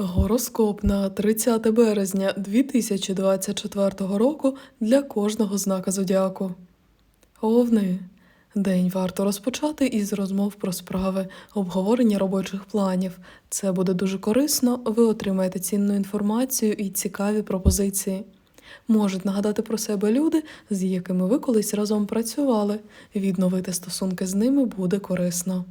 Гороскоп на 30 березня 2024 року для кожного знака зодіаку. Овни. День варто розпочати із розмов про справи, обговорення робочих планів. Це буде дуже корисно, ви отримаєте цінну інформацію і цікаві пропозиції. Можуть нагадати про себе люди, з якими ви колись разом працювали. Відновити стосунки з ними буде корисно.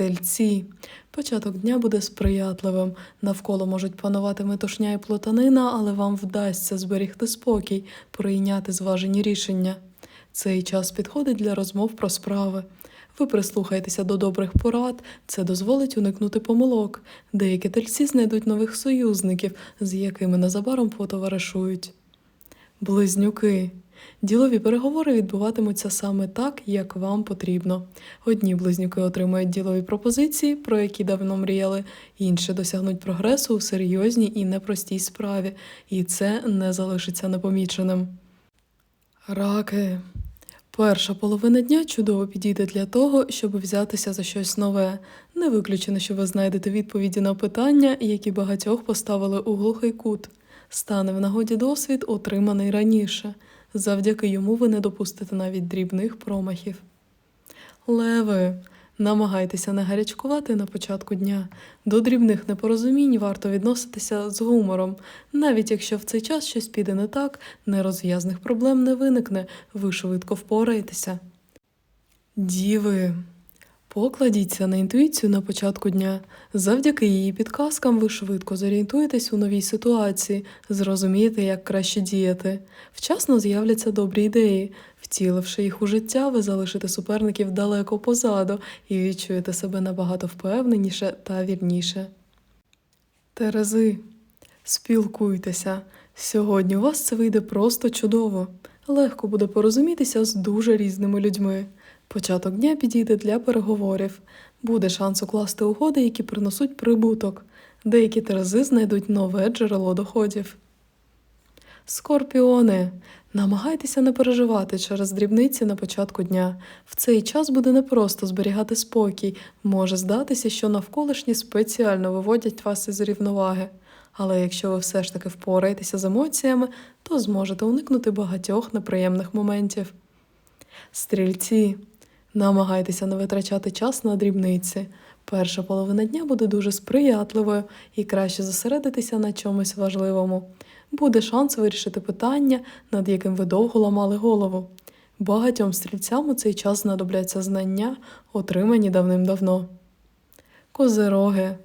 Тельці. Початок дня буде сприятливим. Навколо можуть панувати метушня і плутанина, але вам вдасться зберігти спокій, прийняти зважені рішення. Цей час підходить для розмов про справи. Ви прислухаєтеся до добрих порад, це дозволить уникнути помилок. Деякі тельці знайдуть нових союзників, з якими незабаром потоваришують. Близнюки. Ділові переговори відбуватимуться саме так, як вам потрібно. Одні близнюки отримають ділові пропозиції, про які давно мріяли, інші досягнуть прогресу у серйозній і непростій справі, і це не залишиться непоміченим. Раки. Перша половина дня чудово підійде для того, щоб взятися за щось нове. Не виключено, що ви знайдете відповіді на питання, які багатьох поставили у глухий кут. Стане в нагоді досвід, отриманий раніше. Завдяки йому ви не допустите навіть дрібних промахів. Леви. Намагайтеся не гарячкувати на початку дня. До дрібних непорозумінь варто відноситися з гумором. Навіть якщо в цей час щось піде не так, нерозв'язних проблем не виникне, ви швидко впораєтеся. Діви. Покладіться на інтуїцію на початку дня. Завдяки її підказкам ви швидко зорієнтуєтесь у новій ситуації, зрозумієте, як краще діяти. Вчасно з'являться добрі ідеї. Втіливши їх у життя, ви залишите суперників далеко позаду і відчуєте себе набагато впевненіше та вірніше. Терези. Спілкуйтеся. Сьогодні у вас це вийде просто чудово. Легко буде порозумітися з дуже різними людьми. Початок дня підійде для переговорів. Буде шанс укласти угоди, які принесуть прибуток. Деякі терези знайдуть нове джерело доходів. Скорпіони. Намагайтеся не переживати через дрібниці на початку дня. В цей час буде непросто зберігати спокій, може здатися, що навколишні спеціально виводять вас із рівноваги. Але якщо ви все ж таки впораєтеся з емоціями, то зможете уникнути багатьох неприємних моментів. Стрільці. Намагайтеся не витрачати час на дрібниці. Перша половина дня буде дуже сприятливою і краще зосередитися на чомусь важливому. Буде шанс вирішити питання, над яким ви довго ламали голову. Багатьом стрільцям у цей час знадобляться знання, отримані давним-давно. Козероги.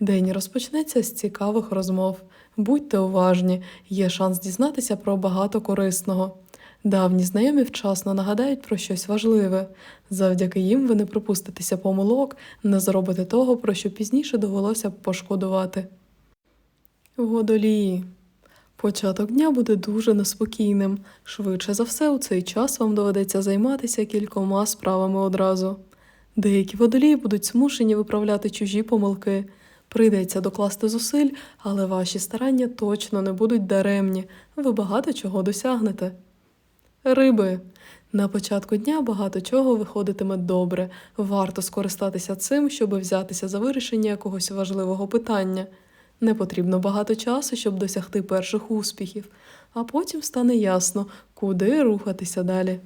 День розпочнеться з цікавих розмов. Будьте уважні, є шанс дізнатися про багато корисного. Давні знайомі вчасно нагадають про щось важливе. Завдяки їм ви не пропуститеся помилок, не зробите того, про що пізніше довелося б пошкодувати. Водолії. Початок дня буде дуже неспокійним. Швидше за все, у цей час вам доведеться займатися кількома справами одразу. Деякі водолії будуть змушені виправляти чужі помилки. Прийдеться докласти зусиль, але ваші старання точно не будуть даремні, ви багато чого досягнете. Риби. На початку дня багато чого виходитиме добре. Варто скористатися цим, щоб взятися за вирішення якогось важливого питання. Не потрібно багато часу, щоб досягти перших успіхів, а потім стане ясно, куди рухатися далі.